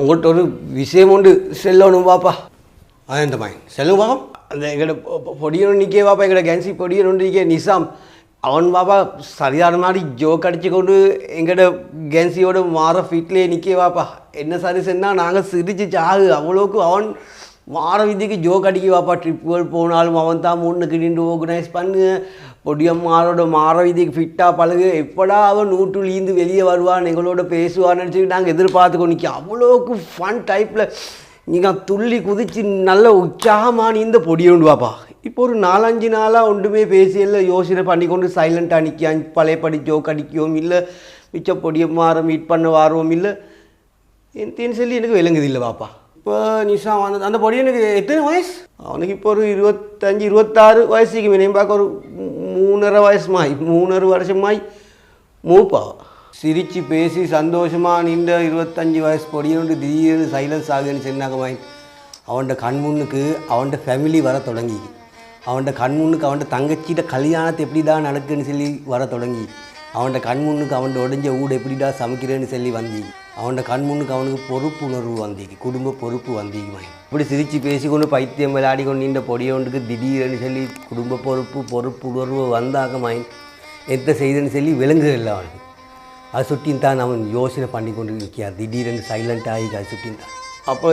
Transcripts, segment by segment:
உங்கள்கிட்ட ஒரு விஷயம் உண்டு. செல்லணும் இந்த மாதிரி செல்லுங்க பாப்பா அந்த எங்கட பொடியணும் நிற்கே பாப்பா எங்கட கேன்சி பொடியணும் நிற்கே நிசாம். அவன் பாப்பா சரியான மாதிரி ஜோக் அடிச்சு கொண்டு எங்கட கேன்சியோட மாற ஃபீட்லேயே நிற்கே பாப்பா என்ன சரி சொன்னால் நாங்கள் சிரிச்சு சாகு. அவ்வளோக்கு அவன் வார விதிக்கு ஜோக் அடிக்க வாப்பா ட்ரிப்புகள் போனாலும் அவன் தான் முன்னுக்கு நின்று ஓர்கனைஸ் பண்ணு பொடியம்மாரோட மாற விதிக்கு ஃபிட்டாக பழகு. எப்படா அவன் நூற்றுலேருந்து வெளியே வருவான் எங்களோட பேசுவான்னு நினச்சிட்டு நாங்கள் எதிர்பார்த்து கொண்டு நிற்க அவ்வளோக்கு ஃபன் டைப்பில் நீங்கள் துள்ளி குதித்து நல்ல உற்சாகமாக இந்த பொடியுண்டு வாப்பா. இப்போ ஒரு நாலஞ்சு நாளாக ஒன்றுமே இல்லை யோசனை பண்ணி கொண்டு சைலண்ட்டாக நிற்கான் பழையபடி ஜோக் அடிக்கவும் இல்லை மிச்ச பொடியம்மாரை மீட் பண்ண வாரவும் இல்லை. என் சொல்லி எனக்கு விளங்குது இல்லை பாப்பா இப்போ நிஷா அந்த அந்த பொடி எனக்கு எத்தனை வயசு? அவனுக்கு இப்போ ஒரு இருபத்தஞ்சி இருபத்தாறு வயசுக்கு மினிமம் பார்க்க ஒரு மூணரை வயசுமாய். மூணரை வருஷமாய் மூப்பா. சிரித்து பேசி சந்தோஷமாக நின்ற இருபத்தஞ்சி வயசு பொடியோண்டு திடீர்னு சைலன்ஸ் ஆகுன்னு சொன்னாங்க மாய் அவன்கிட்ட கண் முன்னுக்கு அவன்கிட்ட ஃபேமிலி வர தொடங்கி. அவன்கிட்ட கண் முன்னுக்கு அவன்கிட்ட தங்கச்சிட்ட கல்யாணத்தை எப்படி தான் நடக்குன்னு சொல்லி வர தொடங்கி. அவன்கிட்ட கண் முன்னுக்கு அவன்கிட்ட உடஞ்ச ஊடு எப்படிடா சமைக்கிறேன்னு சொல்லி வந்தி. அவன்கிட்ட கண் முன்னுக்கு அவனுக்கு பொறுப்புணர்வு வந்திக்கு குடும்ப பொறுப்பு வந்திக்குமா இப்படி சிரித்து பேசிக்கொண்டு பைத்தியம் விளையாடி கொண்டு இந்த பொடியவனுக்கு திடீர்னு சொல்லி குடும்ப பொறுப்பு பொறுப்பு உணர்வு வந்தாக்க மைன் எத்த செய்துன்னு சொல்லி விளங்குதில்லை அவனுக்கு. அது சுட்டின் தான் அவன் யோசனை பண்ணி கொண்டு நிற்கிறார் திடீரென்று சைலண்ட் ஆகி அது சுட்டின் தான். அப்போ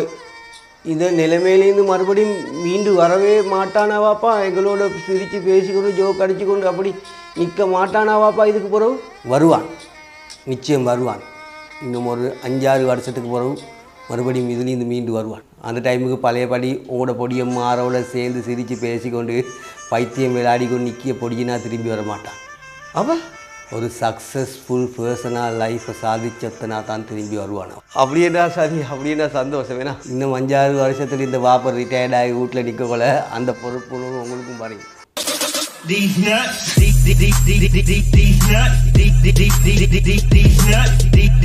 இந்த நிலைமையிலேருந்து மறுபடியும் மீண்டு வரவே மாட்டானாவாப்பா? எங்களோட சிரித்து பேசிக்கொண்டு ஜோ கடிச்சு கொண்டு அப்படி நிற்க மாட்டானாவாப்பா இதுக்கு பிறகு? வருவான். நிச்சயம் வருவான். இன்னும் ஒரு அஞ்சாறு வருஷத்துக்கு பிறகு மறுபடியும் இதுலேருந்து மீண்டு வருவான் அந்த டைமுக்கு பழையபடி உங்களோட பொடியும் மாறோட சேர்ந்து சிரித்து பேசிக்கொண்டு பைத்தியம் விளையாடி கொண்டு நிற்கிய பொடியினா திரும்பி வர மாட்டான் அவன் ஒரு சக்ஸஸ்ஃபுல் பர்சனாக லைஃப்பை சாதிச்சத்தனா தான் திரும்பி வருவான் அப்படியேடா சரி அப்படியேடா சந்தோஷம் வேணா இன்னும் அஞ்சாறு வருஷத்துல இந்த வாப்பர் ரிட்டையர்ட் ஆகி வீட்டில் நிற்கக்குள்ள அந்த பொறுப்பு உங்களுக்கும் பாருங்க These nuts, these, these, these, these, these, nuts, these, these, these, these, these, these nuts, these, these.